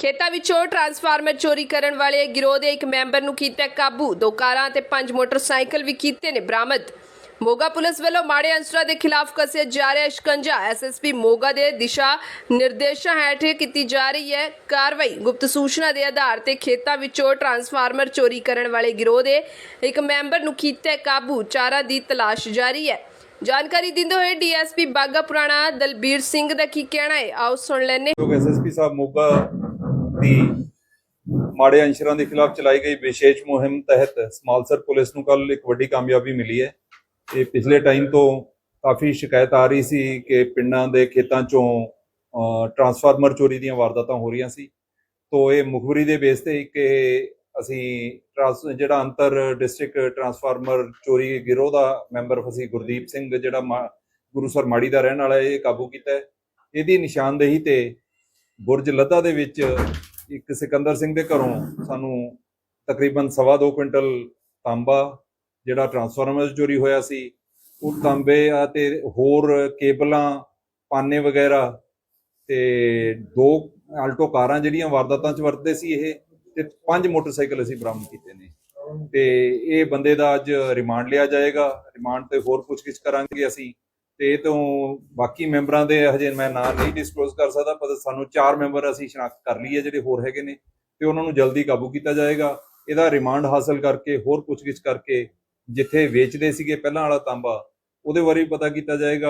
ਖੇਤਾਂ ਵਿੱਚੋਂ ਟਰਾਂਸਫਾਰਮਰ ਚੋਰੀ ਕਰਨ ਵਾਲੇ ਗਿਰੋਹ ਦੇ ਇੱਕ ਮੈਂਬਰ ਨੂੰ ਕੀਤਾ ਕਾਬੂ। ਦੋ ਕਾਰਾਂ ਤੇ ਪੰਜ ਮੋਟਰਸਾਈਕਲ ਵੀ ਕੀਤੇ ਨੇ ਬਰਾਮਦ। ਮੋਗਾ ਪੁਲਿਸ ਵੱਲੋਂ ਮਾੜੇ ਅੰਸਰਾਂ ਦੇ ਖਿਲਾਫ ਕੱਸਿਆ ਜਾ ਰਿਹਾ ਸ਼ਿਕੰਜਾ ਐਸਐਸਪੀ ਮੋਗਾ ਦੇ ਦਿਸ਼ਾ ਨਿਰਦੇਸ਼ਾਂ ਹੇਠ ਕੀਤੀ ਜਾ ਰਹੀ ਹੈ। ਕਾਰਵਾਈ ਗੁਪਤ ਸੂਚਨਾ ਦੇ ਆਧਾਰ ਤੇ ਖੇਤਾਂ ਵਿੱਚੋਂ ਟਰਾਂਸਫਾਰਮਰ ਚੋਰੀ ਕਰਨ ਵਾਲੇ ਗਿਰੋਹ ਦੇ ਇੱਕ ਮੈਂਬਰ ਨੂੰ ਕੀਤਾ ਕਾਬੂ। ਚਾਰਾਂ ਦੀ ਤਲਾਸ਼ ਜਾਰੀ ਹੈ। ਜਾਣਕਾਰੀ ਦਿੰਦੇ ਹੋਏ ਡੀਐਸਪੀ ਬਾਗਾ ਪੁਰਾਣਾ ਦਲਬੀਰ ਸਿੰਘ ਦਾ ਕੀ ਕਹਿਣਾ ਹੈ? ਆਓ ਸੁਣ ਲੈਂਦੇ ਐਸਐਸਪੀ ਸਾਹਿਬ ਮੋਗਾ ਦੀ ਮਾੜੇ ਅੰਸ਼ਰਾਂ ਦੇ ਖਿਲਾਫ ਚਲਾਈ ਗਈ ਵਿਸ਼ੇਸ਼ ਮੁਹਿੰਮ ਤਹਿਤ ਸਮਾਲਸਰ ਪੁਲਿਸ ਨੂੰ ਕੱਲ ਇੱਕ ਵੱਡੀ ਕਾਮਯਾਬੀ ਮਿਲੀ ਹੈ। ਇਹ ਪਿਛਲੇ ਟਾਈਮ ਤੋਂ ਕਾਫੀ ਸ਼ਿਕਾਇਤ ਆ ਰਹੀ ਸੀ ਕਿ ਪਿੰਡਾਂ ਦੇ ਖੇਤਾਂ ਚੋਂ ਟਰਾਂਸਫਾਰਮਰ ਚੋਰੀ ਦੀਆਂ ਵਾਰਦਾਤਾਂ ਹੋ ਰਹੀਆਂ ਸੀ। ਤੋਂ ਇਹ ਮੁਖਬਰੀ ਦੇ ਬੇਸ ਤੇ ਕਿ ਅਸੀਂ ਟਰਾਂਸ, ਜਿਹੜਾ ਅੰਤਰ ਡਿਸਟ੍ਰਿਕਟ ਟਰਾਂਸਫਾਰਮਰ ਚੋਰੀ ਗਿਰੋਹ ਦਾ ਮੈਂਬਰ ਫਸੀ ਗੁਰਦੀਪ ਸਿੰਘ, ਜਿਹੜਾ ਮਾ- ਗੁਰੂਸਰ ਮਾੜੀ ਦਾ ਰਹਿਣ ਵਾਲਾ ਇਹ ਕਾਬੂ ਕੀਤਾ ਹੈ। ਇਹਦੀ ਨਿਸ਼ਾਨਦੇਹੀ ਤੇ ਬੁਰਜ ਲੱਦਾ ਦੇ ਵਿੱਚ ਇੱਕ ਸਿਕੰਦਰ ਸਿੰਘ ਦੇ ਘਰੋਂ ਸਾਨੂੰ ਤਕਰੀਬਨ ਸਵਾ ਦੋ ਕੁਇੰਟਲ ਤਾਂਬਾ ਜਿਹੜਾ ਟਰਾਂਸਫਾਰਮਰ ਚੋਰੀ ਹੋਇਆ ਸੀ, ਉਹ ਤਾਂਬੇ ਅਤੇ ਹੋਰ ਕੇਬਲਾਂ, ਪਾਨੇ ਵਗੈਰਾ ਤੇ ਦੋ ਆਲਟੋ ਕਾਰਾਂ ਜਿਹੜੀਆਂ ਵਾਰਦਾਤਾਂ 'ਚ ਵਰਤਦੇ ਸੀ ਇਹ ਤੇ ਪੰਜ ਮੋਟਰਸਾਈਕਲ ਅਸੀਂ ਬਰਾਮਦ ਕੀਤੇ ਨੇ। ਤੇ ਇਹ ਬੰਦੇ ਦਾ ਅੱਜ ਰਿਮਾਂਡ ਲਿਆ ਜਾਏਗਾ, ਰਿਮਾਂਡ ਤੇ ਹੋਰ ਪੁੱਛਗਿੱਛ ਕਰਾਂਗੇ ਅਸੀਂ। ਤੇ ਇਹ ਤੋਂ ਬਾਕੀ ਮੈਂਬਰਾਂ ਦੇ ਹਜੇ ਮੈਂ ਨਾਂ ਨਹੀਂ ਡਿਸਕਲੋਜ਼ ਕਰ ਸਕਦਾ, ਪਰ ਸਾਨੂੰ ਚਾਰ ਮੈਂਬਰ ਅਸੀਂ ਸ਼ਨਾਖਤ ਕਰ ਲਈ ਹੈ ਜਿਹੜੇ ਹੋਰ ਹੈਗੇ ਨੇ ਤੇ ਉਹਨਾਂ ਨੂੰ ਜਲਦੀ ਕਾਬੂ ਕੀਤਾ ਜਾਏਗਾ। ਇਹਦਾ ਰਿਮਾਂਡ ਹਾਸਲ ਕਰਕੇ, ਹੋਰ ਪੁੱਛਗਿੱਛ ਕਰਕੇ ਜਿੱਥੇ ਵੇਚਦੇ ਸੀਗੇ ਪਹਿਲਾਂ ਵਾਲਾ ਤਾਂਬਾ, ਉਹਦੇ ਬਾਰੇ ਵੀ ਪਤਾ ਕੀਤਾ ਜਾਏਗਾ।